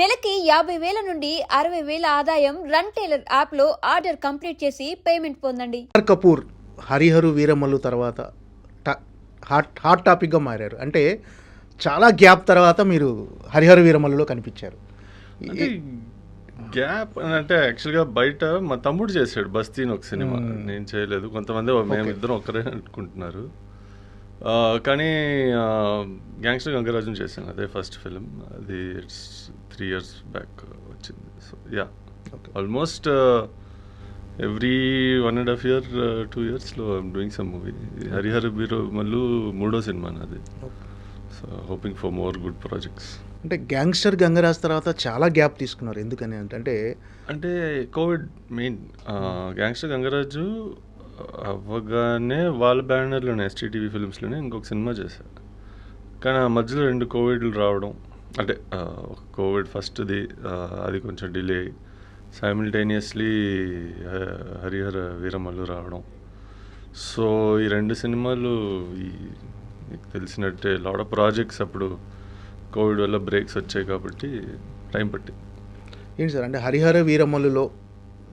నెలకి యాభై వేల నుండి అరవై వేల ఆదాయం రన్ టైలర్ యాప్లో ఆర్డర్ కంప్లీట్ చేసి పేమెంట్ పొందండి. కపూర్ హరిహరు వీరమల్లు తర్వాత టా- హాట్ హాట్ టాపిక్గా మారారు. అంటే చాలా గ్యాప్ తర్వాత మీరు హరిహర వీరమల్లులో కనిపించారు. అంటే గ్యాప్ అని అంటే యాక్చువల్గా బయట మా తమ్ముడు చేశాడు బస్తీని ఒక సినిమా. నేను చేయలేదు. కొంతమంది మేము ఇద్దరం ఒక్కరే అనుకుంటున్నారు. కానీ గ్యాంగ్స్టర్ గంగరాజన్ చేశాను అదే ఫస్ట్ ఫిలిం అది ఇట్స్ త్రీ ఇయర్స్ బ్యాక్ వచ్చింది. So yeah. Almost every one and half year two ఇయర్స్లో I'm doing some movie Harihara బీరో మళ్ళీ మూడో సినిమా నాది so hoping for more good projects అంటే గ్యాంగ్స్టర్ గంగరాజ్ తర్వాత చాలా గ్యాప్ తీసుకున్నారు. ఎందుకని అంటే అంటే కోవిడ్ మెయిన్ గ్యాంగ్స్టర్ గంగరాజు అవ్వగానే వాళ్ళ బ్యానర్లోనే ఎస్టీటీవీ ఫిల్మ్స్లోనే ఇంకొక సినిమా చేశారు కానీ ఆ మధ్యలో రెండు కోవిడ్లు రావడం అంటే ఒక కోవిడ్ ఫస్ట్ది అది కొంచెం డిలే సైమిల్టేనియస్లీ హరిహర వీరమల్లు రావడం. సో ఈ రెండు సినిమాలు ఈ మీకు తెలిసినట్టే లాడ్ ఆఫ్ ప్రాజెక్ట్స్ అప్పుడు కోవిడ్ వల్ల బ్రేక్స్ వచ్చాయి కాబట్టి టైం పట్టింది. ఏంటి సార్ అంటే హరిహర వీరమల్లులో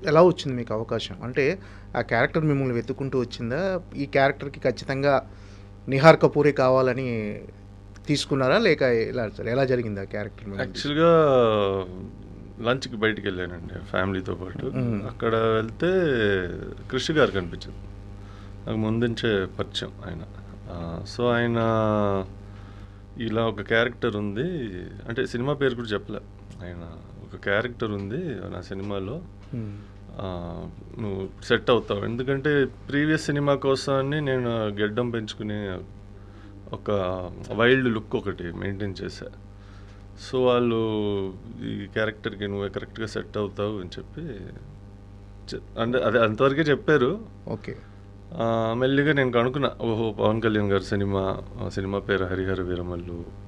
ఎలా వచ్చింది మీకు అవకాశం? అంటే ఆ క్యారెక్టర్ మిమ్మల్ని వెతుక్కుంటూ వచ్చిందా? ఈ క్యారెక్టర్కి ఖచ్చితంగా నిహార్ కపూరే కావాలని తీసుకున్నారా? లేక ఎలా సార్? ఎలా జరిగింది ఆ క్యారెక్టర్ యాక్చువల్గా లంచ్కి బయటికి వెళ్ళానండి ఫ్యామిలీతో పాటు. అక్కడ వెళ్తే కృషి గారు కనిపించింది నాకు ముందుంచే పరిచయం ఆయన. సో ఆయన ఇలా ఒక క్యారెక్టర్ ఉంది. అంటే సినిమా పేరు కూడా చెప్పలే. ఆయన ఒక క్యారెక్టర్ ఉంది నా సినిమాలో. నువ్వు సెట్ అవుతావు. ఎందుకంటే ప్రీవియస్ సినిమా కోసాన్ని నేను గెడ్డం పెంచుకుని ఒక వైల్డ్ లుక్ ఒకటి మెయింటైన్ చేశా. సో వాళ్ళు ఈ క్యారెక్టర్కి నువ్వు కరెక్ట్గా సెట్ అవుతావు అని చెప్పి అంటే అదే అంతవరకే చెప్పారు. ఓకే. మెల్లిగా నేను కనుక్కున్నా ఓహో పవన్ కళ్యాణ్ గారి సినిమా సినిమా పేరు Harihara Veeramallu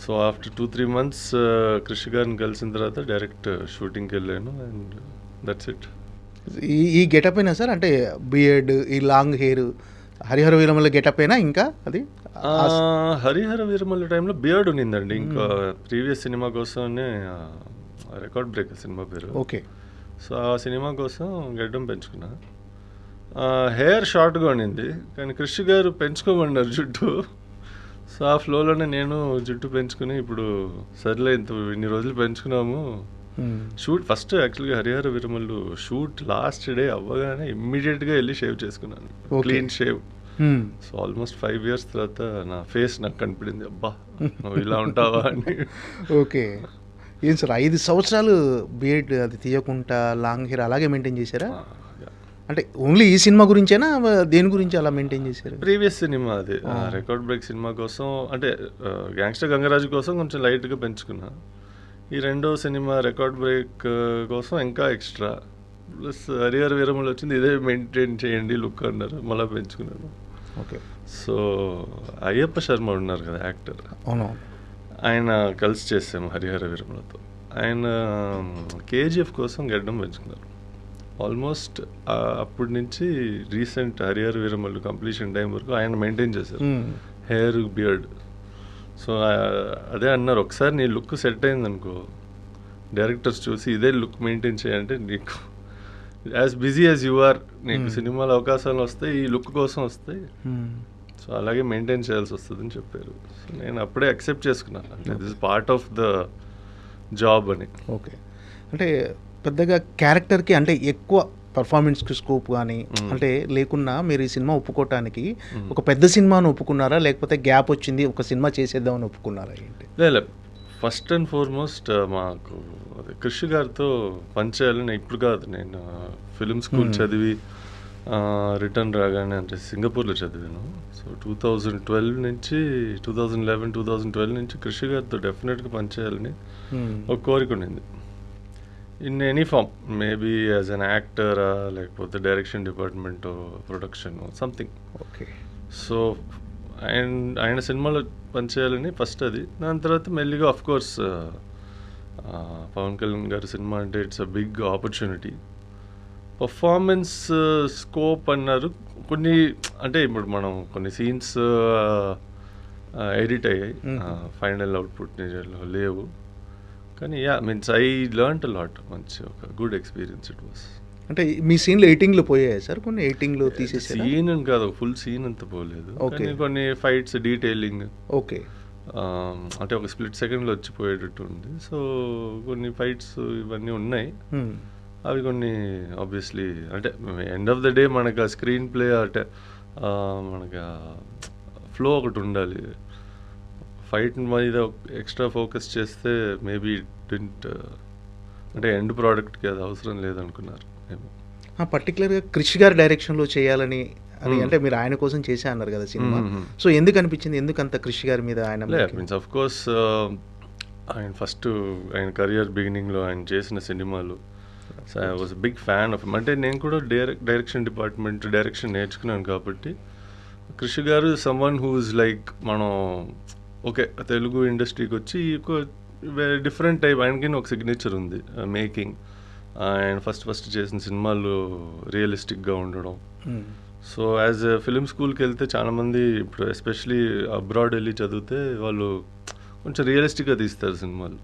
so after two three months Krish గారిని కలిసిన తర్వాత డైరెక్ట్ షూటింగ్కి వెళ్ళాను అండ్ దట్స్ ఇట్ ఈ ఈ గెటప్ అయినా సార్? అంటే బియర్డ్ ఈ long hair Harihara Veeramalla getup అయినా ఇంకా? అది? హరిహర వీరమల్లి టైంలో బియర్డ్ ఉన్నిందండి ఇంకా ప్రీవియస్ సినిమా కోసమే రికార్డ్ బ్రేక్ సినిమా పేరు. ఓకే. సో ఆ సినిమా కోసం గడ్డం పెంచుకున్నా. హెయిర్ షార్ట్గా ఉండింది. కానీ కృషి గారు పెంచుకోమన్నారు జుట్టు సో ఆ ఫ్లోలోనే నేను జుట్టు పెంచుకుని ఇప్పుడు సర్లే ఇంత ఇన్ని రోజులు పెంచుకున్నాము. మ్మ్. షూట్ ఫస్ట్ యాక్చువల్గా Harihara Veeramallu shoot last day అవ్వగానే ఇమ్మీడియట్గా వెళ్ళి షేవ్ చేసుకున్నాను. Clean shave. Hmm. So almost five years తర్వాత నా ఫేస్ నాకు కనిపడింది అబ్బా నువ్వు ఇలా ఉంటావా అని. ఓకే ఏం సార్ ఐదు సంవత్సరాలు బియర్డ్ అది తీయకుండా లాంగ్ హెయిర్ అలాగే మెయింటైన్ చేశారా? అంటే ఓన్లీ ఈ సినిమా గురించేనా? దేని గురించి అలా మెయింటైన్ చేశారు? ప్రీవియస్ సినిమా అది. రికార్డ్ బ్రేక్ సినిమా కోసం అంటే గ్యాంగ్స్టర్ గంగరాజు కోసం కొంచెం లైట్గా పెంచుకున్నా. ఈ రెండో సినిమా రికార్డ్ బ్రేక్ కోసం ఇంకా ఎక్స్ట్రా ప్లస్ హరిహర వీరములు వచ్చింది ఇదే మెయింటైన్ చేయండి లుక్ అన్నారు. మళ్ళీ పెంచుకున్నాను. ఓకే. సో అయ్యప్ప శర్మ ఉన్నారు కదా యాక్టర్ అవును. ఆయన కలిసి చేసాము హరిహర వీరములతో. ఆయన కేజీఎఫ్ కోసం గడ్డం పెంచుకున్నారు. ఆల్మోస్ట్ అప్పటి నుంచి recent Harihara Veeramallu completion time వరకు ఆయన మెయింటైన్ చేశారు. Hair beard. సో అదే అన్నారు ఒకసారి నీ లుక్ సెట్ అయింది అనుకో డైరెక్టర్స్ చూసి ఇదే లుక్ మెయింటైన్ చేయంటే నీకు as busy as you are నీకు సినిమాలో అవకాశాలు వస్తాయి ఈ లుక్ కోసం వస్తాయి. సో అలాగే మెయింటైన్ చేయాల్సి వస్తుందని చెప్పారు. సో నేను అప్పుడే అక్సెప్ట్ చేసుకున్నాను. అంటే this part of the job అని. ఓకే. అంటే పెద్దగా క్యారెక్టర్కి అంటే ఎక్కువ పర్ఫార్మెన్స్కి స్కోప్ కానీ అంటే లేకున్నా మీరు ఈ సినిమా ఒప్పుకోవటానికి ఒక పెద్ద సినిమాను ఒప్పుకున్నారా? లేకపోతే గ్యాప్ వచ్చింది ఒక సినిమా చేసేద్దామని ఒప్పుకున్నారా ఏంటి? లేదు ఫస్ట్ అండ్ ఫార్మోస్ట్ మాకు కృషి గారితో పనిచేయాలని ఇప్పుడు కాదు. నేను ఫిలిం స్కూల్ చదివి రిటర్న్ రాగానే అంటే సింగపూర్లో చదివాను. సో టూ థౌజండ్ ట్వెల్వ్ నుంచి two thousand eleven two thousand twelve నుంచి కృషి గారితో డెఫినెట్గా పనిచేయాలని. ఒక కోరిక ఉండింది. In any form maybe as an యాక్టరా లేకపోతే direction department production something okay so ఆయన ఆయన సినిమాలో పనిచేయాలని ఫస్ట్ అది. దాని తర్వాత మెల్లిగా ఆఫ్ కోర్స్ పవన్ కళ్యాణ్ గారి సినిమా అంటే it's a big opportunity performance scope అన్నారు. కొన్ని అంటే ఇప్పుడు మనం కొన్ని సీన్స్ ఎడిట్ అయ్యాయి. ఫైనల్ అవుట్పుట్ లేవు. కానీ yeah means I learn lot మంచి ఒక గుడ్ ఎక్స్పీరియన్స్ ఇట్ వాస్ అంటే మీ సీన్లో ఎయిటింగ్లో పోయాయి సార్? కొన్ని ఎయిటింగ్లో తీసేసారా? సీన్ అని కాదు ఫుల్ సీన్ అంతా పోలేదు. కానీ కొన్ని ఫైట్స్ డీటెయిలింగ్ ఓకే అంటే ఒక స్ప్లిట్ సెకండ్లో వచ్చిపోయేటట్టు ఉంది. సో కొన్ని ఫైట్స్ ఇవన్నీ ఉన్నాయి. Hmm. అవి కొన్ని ఆబ్వియస్లీ అంటే ఎండ్ ఆఫ్ ద డే మనకు ఆ స్క్రీన్ ప్లే అంటే ఆ, మనకు ఫ్లో ఒకటి ఉండాలి. ఫైట్ మీద ఎక్స్ట్రా ఫోకస్ చేస్తే మేబీ డింట్ అంటే ఎండ్ ప్రోడక్ట్కి అది అవసరం లేదనుకున్నారు. పర్టికులర్గా క్రిష్ గారి డైరెక్షన్లో చేయాలని అది Hmm. అంటే మీరు ఆయన కోసం చేసే అన్నారు కదా సినిమా. Hmm. సో ఎందుకు అనిపించింది? ఎందుకు అంత క్రిష్ గారి మీద ఆయన మీన్స్ ఆఫ్ కోర్స్ ఆయన ఫస్ట్ ఆయన కెరియర్ బిగినింగ్లో ఆయన చేసిన సినిమాలు. So I was big fan of అంటే నేను కూడా డైరెక్ట్ డైరెక్షన్ డిపార్ట్మెంట్ డైరెక్షన్ నేర్చుకున్నాను కాబట్టి కృషి గారు సమ్వన్ హూజ్ లైక్ మనం ఓకే తెలుగు ఇండస్ట్రీకి వచ్చి డిఫరెంట్ టైప్ ఆయనకి ఒక సిగ్నేచర్ ఉంది మేకింగ్ ఆయన ఫస్ట్ ఫస్ట్ చేసిన సినిమాలు రియలిస్టిక్గా ఉండడం. సో యాజ్ ఫిలిం స్కూల్కి వెళ్తే చాలామంది ఇప్పుడు ఎస్పెషలీ అబ్రాడ్ వెళ్ళి చదివితే వాళ్ళు కొంచెం రియలిస్టిక్గా తీస్తారు సినిమాలు.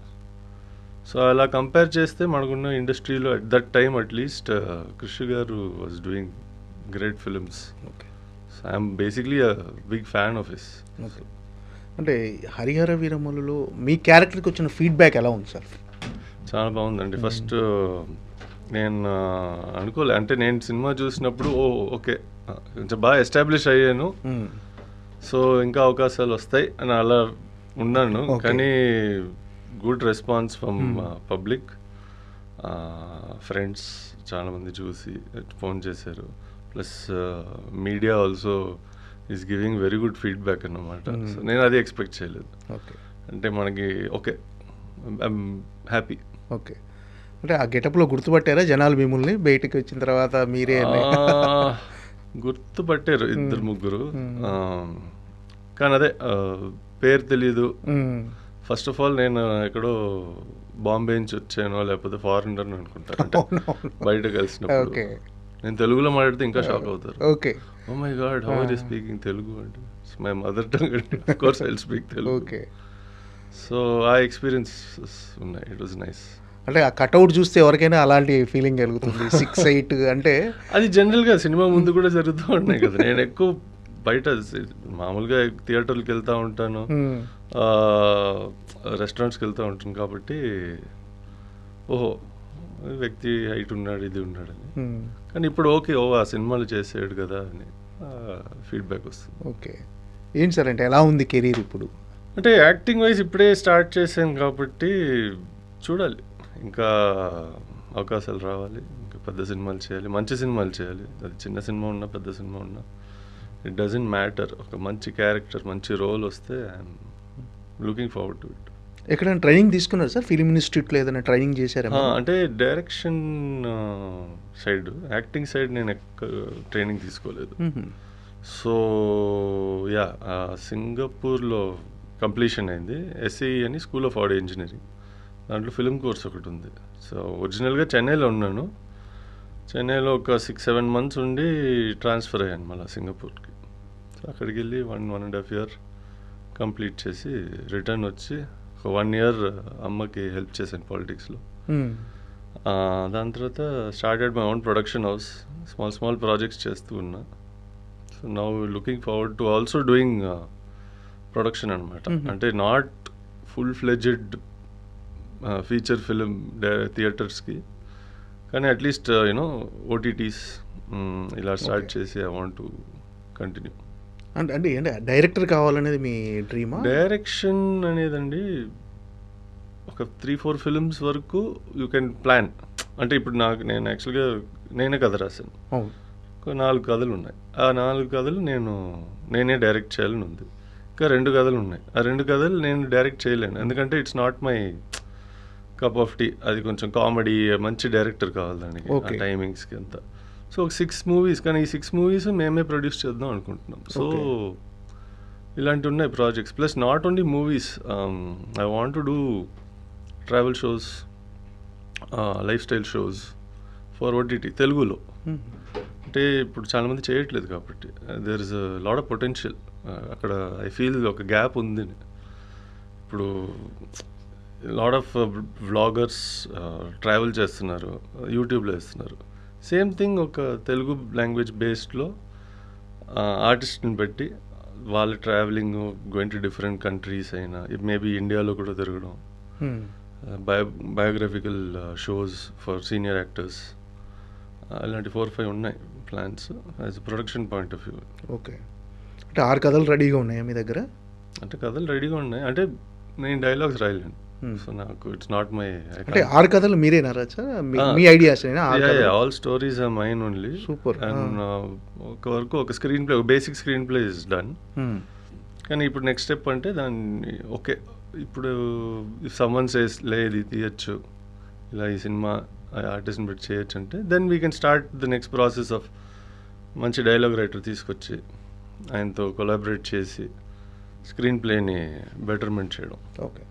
సో అలా కంపేర్ చేస్తే మనకున్న ఇండస్ట్రీలో at that time at least Krishi garu was doing great films okay so I'm basically big fan of his okay అంటే హరిహర వీరమ్మలలో మీ క్యారెక్టర్కి వచ్చిన ఫీడ్బ్యాక్ ఎలా ఉంది సార్ చాలా బాగుందండి. ఫస్ట్ నేను ఆ, అనుకోలే. అంటే నేను సినిమా చూసినప్పుడు ఓ ఓకే. కొంచెం బాగా ఎస్టాబ్లిష్ అయ్యాను. Hmm. సో ఇంకా అవకాశాలు వస్తాయి అని అలా ఉన్నాను. కానీ good response from Hmm. Public friends చాలామంది చూసి ఫోన్ చేశారు. Plus media also is giving very good feedback అన్నమాట Hmm. సో నేను అది ఎక్స్పెక్ట్ చేయలేదు ఓకే అంటే మనకి ఓకే ఐఎమ్ హ్యాపీ ఓకే అంటే ఆ గెటప్లో గుర్తుపట్టారా జనాలు మిమ్మల్ని బయటికి వచ్చిన తర్వాత మీరే? గుర్తుపట్టారు ఇద్దరు Hmm. ముగ్గురు Hmm. కానీ అదే పేరు తెలీదు Hmm. ఫస్ట్ ఆఫ్ ఆల్ నేను ఎక్కడో బాంబే నుంచి వచ్చానో లేకపోతే ఫారినర్ అంటే అవునవును. బయట కలిసినప్పుడు ఓకే నేను తెలుగులో మాట్లాడితే ఇంకా షాక్ అవుతారు. Okay oh my god how are you speaking Telugu అంటే? మై మదర్ టంగ్ అంటే course I speak Telugu okay so ఆ ఎక్స్పీరియన్సెస్ ఉన్నాయి. ఇట్ వాజ్ నైస్ అంటే ఆ కట్అవుట్ చూస్తే ఎవరికైనా అలాంటి ఫీలింగ్ కలుగుతుంది. సిక్స్ ఎయిట్ అంటే అది జనరల్గా సినిమా ముందు కూడా జరుగుతూ ఉన్నాయి కదా. నేను ఎక్కువ బయట మామూలుగా థియేటర్కి వెళ్తూ ఉంటాను. Hmm. రెస్టారెంట్స్కి వెళ్తూ ఉంటాను కాబట్టి ఓహో వ్యక్తి హైట్ ఉన్నాడు ఇది ఉన్నాడని. Hmm. కానీ ఇప్పుడు ఓకే ఓ ఆ సినిమాలు చేసాడు కదా అని ఫీడ్బ్యాక్ వస్తుంది. ఓకే. ఏంటి సార్ అంటే ఎలా ఉంది కెరీర్ ఇప్పుడు? అంటే యాక్టింగ్ వైజ్ ఇప్పుడే స్టార్ట్ చేశాను కాబట్టి చూడాలి. ఇంకా అవకాశాలు రావాలి ఇంకా పెద్ద సినిమాలు చేయాలి మంచి సినిమాలు చేయాలి. అది చిన్న సినిమా ఉన్నా పెద్ద సినిమా ఉన్నా ఇట్ డజంట్ మ్యాటర్ ఒక మంచి క్యారెక్టర్ మంచి రోల్ వస్తే I'm looking forward to it ఎక్కడైనా ట్రైనింగ్ తీసుకున్నారు సార్? ఫిలిం ఇన్స్టిట్యూట్లో ఏదైనా ట్రైనింగ్ చేశారా? అంటే డైరెక్షన్ సైడ్ యాక్టింగ్ సైడ్ నేను ట్రైనింగ్ తీసుకోలేదు. సో యా సింగపూర్లో కంప్లీషన్ అయింది. ఎస్ఈ అని స్కూల్ ఆఫ్ ఆడియో ఇంజనీరింగ్. దాంట్లో ఫిలిం కోర్స్ ఒకటి ఉంది. సో ఒరిజినల్గా చెన్నైలో ఉన్నాను. చెన్నైలో ఒక సిక్స్ సెవెన్ మంత్స్ ఉండి ట్రాన్స్ఫర్ అయ్యాను మళ్ళీ సింగపూర్కి. సో అక్కడికి వెళ్ళి one one and half year complete చేసి రిటర్న్ వచ్చి ఒక వన్ ఇయర్ అమ్మకి హెల్ప్ చేశాను పాలిటిక్స్లో దాని తర్వాత started my own production house small small projects చేస్తూ ఉన్నా. So now looking forward to also doing production అనమాట. అంటే not full fledged feature film థియేటర్స్కి కానీ at least you know OTTs ఇలా స్టార్ట్. చేసి ఐ వాంట్ టు కంటిన్యూ అంటే అంటే ఏంటి డైరెక్టర్ కావాలనేది మీ డ్రీమా? డైరెక్షన్ అనేదండి ఒక త్రీ ఫోర్ ఫిల్మ్స్ వరకు యూ కెన్ ప్లాన్. అంటే ఇప్పుడు నాకు నేను యాక్చువల్గా నేనే కథ రాశాను. ఒక నాలుగు కథలు ఉన్నాయి. ఆ నాలుగు కథలు నేను నేనే డైరెక్ట్ చేయాలని ఉంది. ఇంకా రెండు కథలు ఉన్నాయి. ఆ రెండు కథలు నేను డైరెక్ట్ చేయలేను. ఎందుకంటే it's not my cup of tea అది కొంచెం కామెడీ మంచి డైరెక్టర్ కావాలి దానికి ఆ. టైమింగ్స్కి అంతా. సో ఒక సిక్స్ మూవీస్ కానీ ఈ సిక్స్ మూవీస్ మేమే ప్రొడ్యూస్ చేద్దాం అనుకుంటున్నాం. సో. ఇలాంటి ఉన్నాయి projects plus not only movies I want to do travel shows life style shows for OTT తెలుగులో. అంటే ఇప్పుడు చాలామంది చేయట్లేదు కాబట్టి there is lot of potential అక్కడ ఐ ఫీల్ ఒక గ్యాప్ ఉంది. ఇప్పుడు లాడ్ ఆఫ్ వ్లాగర్స్ ట్రావెల్ చేస్తున్నారు యూట్యూబ్లో వేస్తున్నారు సేమ్ థింగ్ ఒక తెలుగు లాంగ్వేజ్ బేస్డ్లో ఆర్టిస్ట్ని పెట్టి వాళ్ళ traveling going to different countries అయినా మేబీ ఇండియాలో కూడా తిరగడం. Bio biographical shows for senior actors అలాంటి ఫోర్ ఫైవ్ ఉన్నాయి plans as production point of view okay అంటే ఆరు కథలు రెడీగా ఉన్నాయా మీ దగ్గర అంటే కథలు రెడీగా ఉన్నాయి అంటే నేను డైలాగ్స్ రాయలేను. సో నాకు ఇట్స్ నాట్ మై అంటే ఆరు కథలు మీరేనా రచా మీ- Ah. Me ideas all stories are mine only Super. And ఒక వరకు ఒక screen play basic screen play is done Hmm. కానీ ఇప్పుడు నెక్స్ట్ స్టెప్ అంటే దాన్ని ఓకే ఇప్పుడు సమ్మన్ సేస్ లే ఇది తీయచ్చు. ఇలా ఈ సినిమా ఆర్టిస్ట్ని పెట్టి చేయొచ్చు అంటే then we can start the next process of మంచి డైలాగ్ రైటర్ తీసుకొచ్చి ఆయనతో కొలాబరేట్ చేసి స్క్రీన్ ప్లేని బెటర్మెంట్ చేయడం. ఓకే